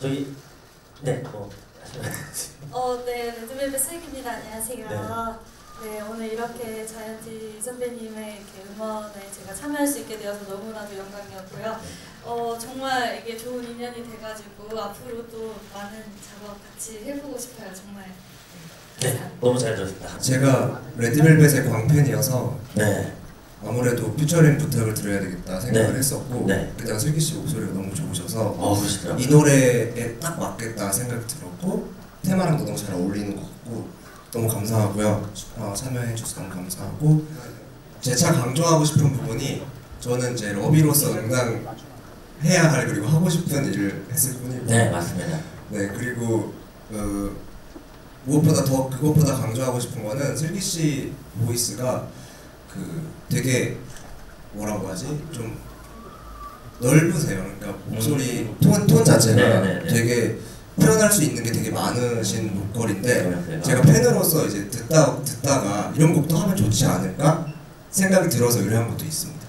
저기 네, 뭐 어, 네, 레드벨벳 슬기입니다. 안녕하세요. 네. 네. 오늘 이렇게 자이언티 선배님의 이렇게 음원에 제가 참여할 수 있게 되어서 너무나도 영광이었고요. 어, 정말 이게 좋은 인연이 돼가지고 앞으로도 많은 작업 같이 해보고 싶어요. 정말. 네, 네, 너무 잘 들었습니다. 제가 레드벨벳의 광팬이어서 네, 아무래도 퓨처링 부탁을 드려야 되겠다 생각을 네. 했었고 네. 그때가 슬기 씨 목소리가 너무 좋으셔서 어. 이 노래에 딱 맞겠다 생각이 들었고 테마랑도 너무 잘 어울리는 것 같고 너무 감사하고요 어, 참여해 주셔서 너무 감사하고 재차 강조하고 싶은 부분이 저는 이제 러비로서 응당 해야 할 그리고 하고 싶은 일을 했을 뿐이고 네, 맞습니다. 네 그리고 어, 무엇보다 더 그것보다 강조하고 싶은 거는 슬기 씨 보이스가 그 되게 뭐라고 하지 좀 넓으세요. 그러니까 목소리 톤, 톤 자체가 네, 네, 네. 되게 표현할 수 있는 게 되게 많으신 목걸인데 그러세요. 제가 팬으로서 이제 듣다 듣다가 이런 곡도 하면 좋지 않을까 생각이 들어서 의뢰한 것도 있습니다.